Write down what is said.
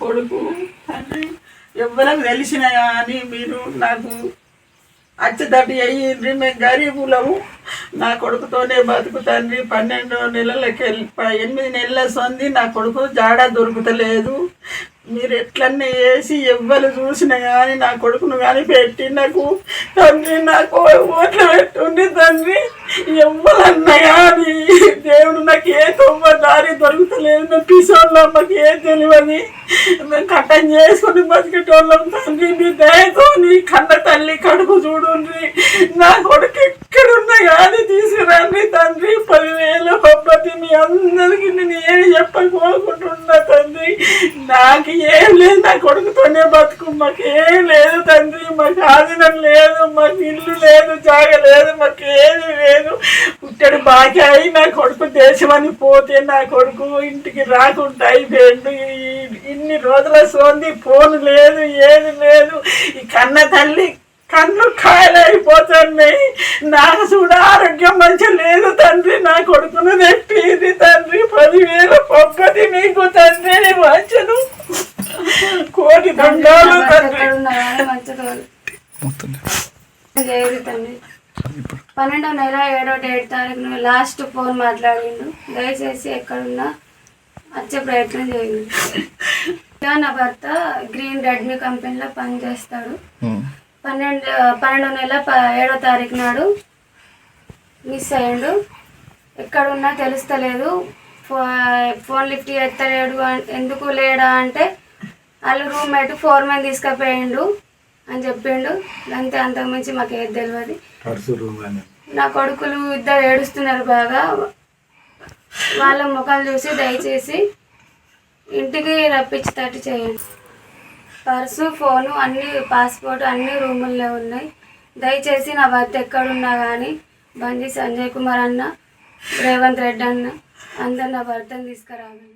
కొడుకు తండ్రి ఎవరికి తెలిసినా కానీ మీరు నాకు అచ్చతటి అయ్యిండ్రి. మేము గరీబులము. నా కొడుకుతోనే బతుకు తండ్రి. పన్నెండు నెలలకెళ్ళి ప- ఎనిమిది నెలల సొంది నా కొడుకు జాడ దొరుకుతలేదు. మీరు ఎట్లన్నీ వేసి ఎవ్వరు చూసినా కానీ నా కొడుకును కానీ పెట్టి నాకు తండ్రి నాకు ఓట్లు పెట్టుండి తండ్రి. ఎవ్వరన్నా కానీ దేవుడు నాకు ఏ తొమ్మ దారి దొరుకుతలేదు మేము పిసోళ్ళం మాకు ఏం తెలియదు. మేము కట్టం చేసుకుని బతికేటోళ్ళం తండ్రి నీ దయతో నీ కన్న తల్లి కడుపు చూడండి నా కొడుకు ఎక్కడున్నా కానీ తీసుకురండి తండ్రి. పదివేల పద్ధతి మీ అందరికీ నేను ఏమి చెప్పకపోకుంటున్నా నాకు ఏం లేదు నా కొడుకుతోనే బతుకు మాకు ఏం లేదు తండ్రి మాకు ఆదినం లేదు మాకు ఇల్లు లేదు జాగ లేదు మాకు లేదు. పుట్టడు బాగా అయి నా కొడుకు దేశమని పోతే నా కొడుకు ఇంటికి రాకుండా అయిపోయిండు. ఇన్ని రోజుల సోంది ఫోన్ లేదు ఏది లేదు. ఈ కన్న తల్లి కన్ను కాయలైపోతున్నాయి నాకు కూడా ఆరోగ్యం మంచిగా లేదు తండ్రి. నా కొడుకును తెప్పింది తండ్రి. పదివేల పప్పది నీకు తండ్రి మంచను కోటి దండాలు తండ్రి. ఎక్కడ ఉన్నా కానీ మంచిగా మొత్తం చేయరు తండ్రి పన్నెండో నెల ఏడో డేట్ తారీఖున లాస్ట్ ఫోన్ మాట్లాడిండు. దయచేసి ఎక్కడున్నా వచ్చే ప్రయత్నం చేయండి. నా భర్త గ్రీన్ రెడ్మీ కంపెనీలో పనిచేస్తాడు. పన్నెండు పన్నెండో నెల ప ఏడో తారీఖు నాడు మిస్ అయ్యిండు. ఎక్కడున్నా తెలుస్తలేదు. ఫో ఫోన్ లిఫ్ట్ ఎత్తలేడు అన్- ఎందుకు లేడా అంటే వాళ్ళు రూమ్మేట్ ఫోర్ మ్యాన్ తీసుకుపోయిండు అని చెప్పిండు. అంతే అంతకుమించి మాకు ఏది తెలియదు నా కొడుకులు ఇద్దరు ఏడుస్తున్నారు బాగా. వాళ్ళ ముఖాలు చూసి దయచేసి ఇంటికి రప్పించేటట్టు చేయండి. పర్సు ఫోను అన్ని పాస్పోర్ట్ అన్ని రూముల్లో ఉన్నాయి. దయచేసి నా భర్త ఎక్కడున్నా కానీ బండి సంజయ్ కుమార్ అన్న రేవంత్ రెడ్డి అన్న అందరు నా భర్తను తీసుకురాగలను.